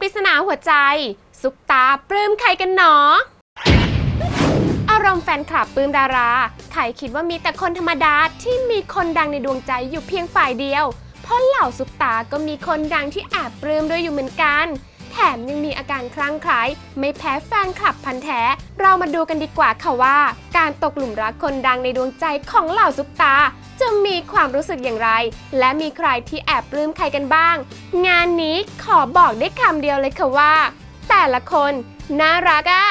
ปริศนาหัวใจ ซุปตาปลื้มใครกันหนอ อารมณ์แฟนคลับปลื้มดารา ใครคิดว่ามีแต่คนธรรมดาที่มีคนดังในดวงใจอยู่เพียงฝ่ายเดียว เพราะเหล่าซุปตาก็มีคนดังที่แอบปลื้มด้วยอยู่เหมือนกัน แถมยังมีอาการคลั่งไคล้ไม่แพ้แฟนคลับพันแท้ เรามาดูกันดีกว่าค่ะว่า การตกหลุมรักคนดังในดวงใจของเหล่าซุปตา จะมีความรู้สึกอย่างไร และมีใครที่แอบปลื้มใครกันบ้าง งานนี้ขอบอกได้คำเดียวเลยค่ะว่า แต่ละคนน่ารักอะ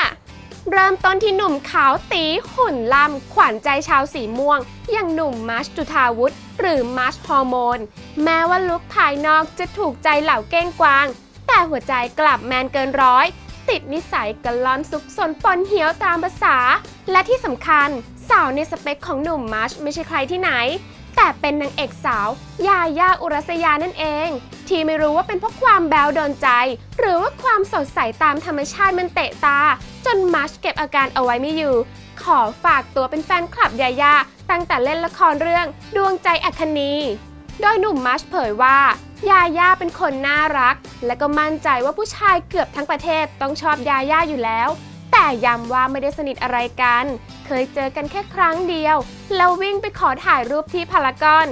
เริ่มต้นที่หนุ่มขาวตีหุ่นล่ำขวัญใจชาวสีม่วง อย่างหนุ่มมาร์ชจุธาวุฒิหรือมาร์ชฮอร์โมน แม้ว่าลุคภายนอกจะถูกใจเหล่าเก้งกวาง แต่หัวใจกลับแมนเกินร้อย ติดนิสัยกระลอนซุกซนปนเหี่ยวตามภาษา และที่สำคัญ สาวในสเปคของหนุ่มมาร์ชไม่ใช่ใครที่ไหน แต่เป็นนางเอกสาวยาย่าอุรัสยานั่นเอง ที่ไม่รู้ว่าเป็นเพราะความแบวโดนใจ หรือว่าความสดใสตามธรรมชาติมันเตะตา จนมัชเก็บอาการเอาไว้ไม่อยู่ ขอฝากตัวเป็นแฟนคลับยาย่าตั้งแต่เล่นละครเรื่องดวงใจอัคนีโดยหนุ่มมัชเผยว่ายาย่าเป็นคนน่ารัก และก็มั่นใจว่าผู้ชายเกือบทั้งประเทศต้องชอบยาย่าอยู่แล้ว แต่ย้ำว่าไม่ได้สนิทอะไรกัน เคยเจอกันแค่ครั้งเดียว แล้ววิ่งไปขอถ่ายรูปที่พารากอน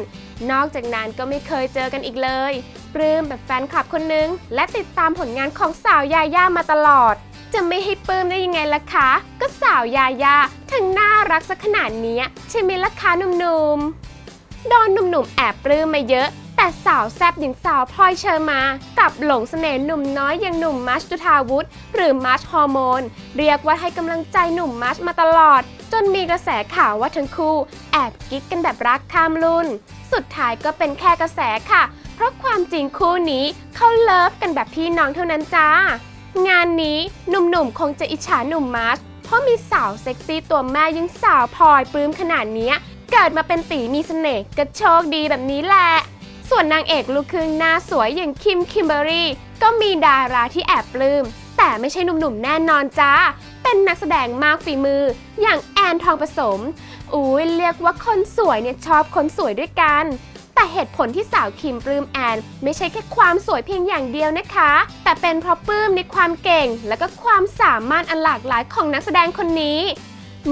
นอกจากนั้นก็ไม่เคยเจอกันอีกเลย ปลื้มแบบแฟนคลับคนนึง และติดตามผลงานของสาวยาย่ามาตลอด จะไม่ให้ปลื้มได้ยังไงล่ะคะ ก็สาวยายาทั้งน่ารักสักขนาดนี้ใช่ไหมล่ะคะหนุ่มๆ โดนหนุ่มๆแอบปลื้มมาเยอะ แต่สาวแซบอย่างสาวพลอยเชอร์มากลับหลงเสน่ห์หนุ่มน้อยอย่างหนุ่มมัชจุธาวุฒิหรือมัชฮอร์โมน เรียกว่าให้กำลังใจหนุ่มมัชมาตลอด จนมีกระแสข่าวว่าทั้งคู่ แอบกิ๊กกันแบบรักข้ามรุ่น สุดท้ายก็เป็นแค่กระแสค่ะ เพราะความจริงคู่นี้เขาเลิฟกันแบบพี่น้องเท่านั้นจ้า งานนี้หนุ่มๆคงจะอิจฉาหนุ่มมาร์ชเพราะมีสาวเซ็กซี่ตัวแม่ยังสาวพลอยปลื้มขนาดนี้เกิดมาเป็นตีมีเสน่ห์กระโชคดีแบบนี้แหละ ส่วนนางเอกลูกครึ่งหน้าสวยอย่างคิมคิมเบอรี่ก็มีดาราที่แอบปลื้ม แต่ไม่ใช่หนุ่มๆแน่นอนจ้า เป็นนักแสดงมากฝีมือ อย่างแอนทองผสมอุ้ยเรียกว่าคนสวยเนี่ยชอบคนสวยด้วยกัน แต่เหตุผลที่สาวคิมปลื้มแอน ไม่ใช่แค่ความสวยเพียงอย่างเดียวนะคะ แต่เป็นเพราะปลื้มในความเก่ง และก็ความสามารถอันหลากหลายของนักแสดงคนนี้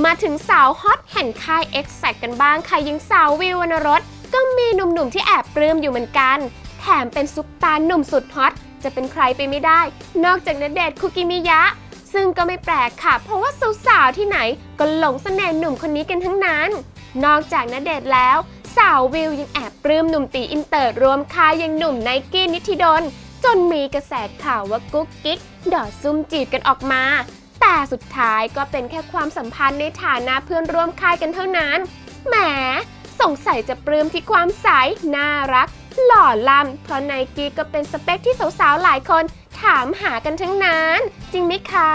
มาถึงสาวฮอตแห่งค่าย X แซกันบ้างค่ะยังสาววิววรรณรส ก็มีหนุ่มๆที่แอบปลื้มอยู่เหมือนกัน แถมเป็นซุปตาหนุ่มสุดฮอต จะเป็นใครไปไม่ได้ นอกจากณเดชน์คุกิมิยะ ซึ่งก็ไม่แปลกค่ะ เพราะว่าสาวๆที่ไหนก็หลงเสน่ห์หนุ่มคนนี้กันทั้งนั้น นอกจากณเดชน์แล้ว สาววิวยังแอบปลื้มหนุ่มตีอินเตอร์รวมค่ายยังหนุ่มไนกี้นิธิดลจนมีกระแสข่าวว่ากุ๊กกิ๊กดอดซุ่มจีบกันออกมา แต่สุดท้ายก็เป็นแค่ความสัมพันธ์ในฐานะเพื่อนร่วมค่ายกันเท่านั้น แหม สงสัยจะปลื้มที่ความใสน่ารัก หล่อล่ำเพราะไนกี้ก็เป็นสเปคที่สาวๆหลายคนถามหากันทั้งนั้น จริงไหมคะ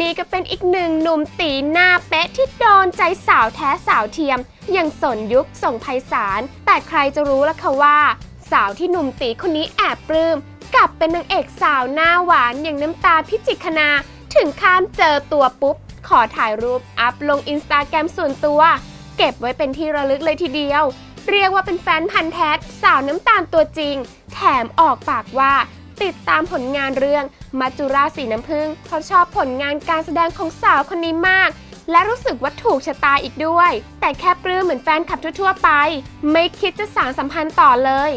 นี่ก็เป็นอีกหนึ่งหนุ่มตีหน้าเป๊ะที่โดนใจสาวแท้สาวเทียม อย่างสนยุคส่งไพศาลแต่ใครจะรู้ล่ะคะว่า สาวที่หนุ่มตีคนนี้แอบปลื้มกลับเป็นนางเอกสาวหน้าหวานอย่างน้ำตาพิจิคณาถึงขั้นเจอตัวปุ๊บ ขอถ่ายรูปอัพลงอินสตาแกรมส่วนตัว เก็บไว้เป็นที่ระลึกเลยทีเดียว เรียกว่าเป็นแฟนพันธ์แท้สาวน้ำตาลตัวจริง แถมออกปากว่าติดตามผลงานเรื่องมัจจุราสีน้ำผึ้งเพราะชอบผลงานการแสดงของสาวคนนี้มาก และรู้สึกว่าถูกชะตาอีกด้วย แต่แค่ปลื้มเหมือนแฟนคลับทั่วๆไป ไม่คิดจะสานสัมพันธ์ต่อเลย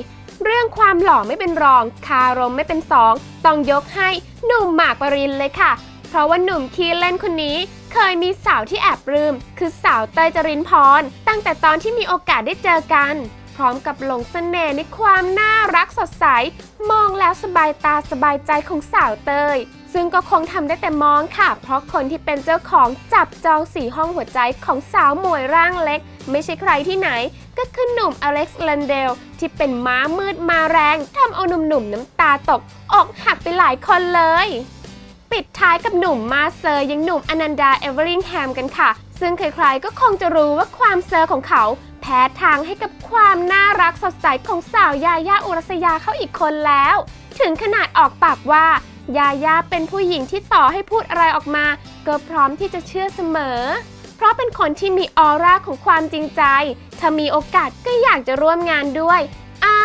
เรื่องความหล่อไม่เป็นรอง คารมไม่เป็นสอง ต้องยกให้หนุ่มหมากปรินเลยค่ะ เพราะว่าหนุ่มคีเล่นคนนี้ เคยมีสาวที่แอบปลื้มคือสาวเตยจรินพร ตั้งแต่ตอนที่มีโอกาสได้เจอกัน พร้อมกับหลงเสน่ห์ในความน่ารักสดใส มองแล้วสบายตาสบายใจของสาวเตย ซึ่งก็คงทำได้แต่มองค่ะ เพราะคนที่เป็นเจ้าของจับจองสีห้องหัวใจของสาวหมวยร่างเล็ก ไม่ใช่ใครที่ไหน ก็คือหนุ่มอเล็กซ์แลนเดลที่เป็นม้ามืดมาแรงทำเอาหนุ่มๆน้ำตาตกอกหักไปหลายคนเลย ปิดท้ายกับหนุ่มมาเซอร์ยังหนุ่มอนันดาเอเวอริงแฮมกันค่ะ ซึ่งใครๆก็คงจะรู้ว่าความเซอร์ของเขา แพ้ทางให้กับความน่ารักสดใสของสาวยาย่าอุรัสยาเขาอีกคนแล้ว ถึงขนาดออกปากว่ายาย่าเป็นผู้หญิงที่ต่อให้พูดอะไรออกมา ก็พร้อมที่จะเชื่อเสมอ เพราะเป็นคนที่มีออร่าของความจริงใจ ถ้ามีโอกาสก็อยากจะร่วมงานด้วย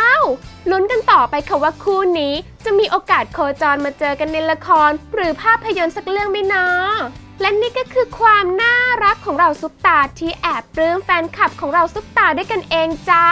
อ้าาวลุ้นกันต่อไปค่ะว่าคู่นี้ จะมีโอกาสโคจรมาเจอกันในละคร หรือภาพยนตร์สักเรื่องไหมเนาะและนี่ก็คือความน่ารักของเราซุปตาที่แอบปลื้มแฟนคลับของเราซุปตาด้วยกันเองจ้า